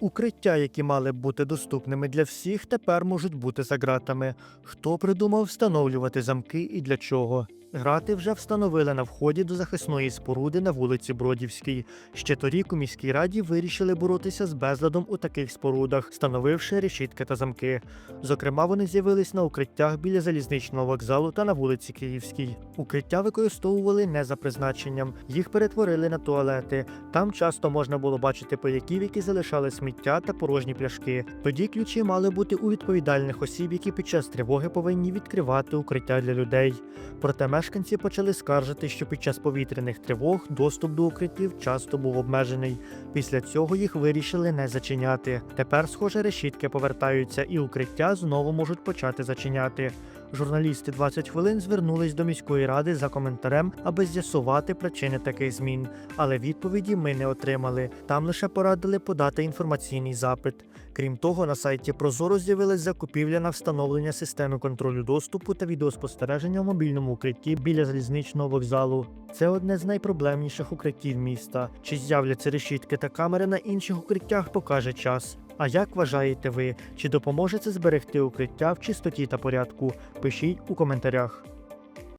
Укриття, які мали бути доступними для всіх, тепер можуть бути за ґратами. Хто придумав встановлювати замки і для чого? Грати вже встановили на вході до захисної споруди на вулиці Бродівській. Ще торік у міській раді вирішили боротися з безладом у таких спорудах, встановивши решітки та замки. Зокрема, вони з'явились на укриттях біля залізничного вокзалу та на вулиці Київській. Укриття використовували не за призначенням, їх перетворили на туалети. Там часто можна було бачити пояків, які залишали сміття та порожні пляшки. Тоді ключі мали бути у відповідальних осіб, які під час тривоги повинні відкривати укриття для людей. Проте мешканці почали скаржити, що під час повітряних тривог доступ до укриттів часто був обмежений. Після цього їх вирішили не зачиняти. Тепер, схоже, решітки повертаються, і укриття знову можуть почати зачиняти. Журналісти 20 хвилин звернулись до міської ради за коментарем, аби з'ясувати причини таких змін. Але відповіді ми не отримали. Там лише порадили подати інформаційний запит. Крім того, на сайті Прозоро з'явилась закупівля на встановлення системи контролю доступу та відеоспостереження в мобільному укритті біля залізничного вокзалу. Це одне з найпроблемніших укриттів міста. Чи з'являться решітки та камери на інших укриттях, покаже час. А як вважаєте ви, чи допоможе це зберегти укриття в чистоті та порядку? Пишіть у коментарях.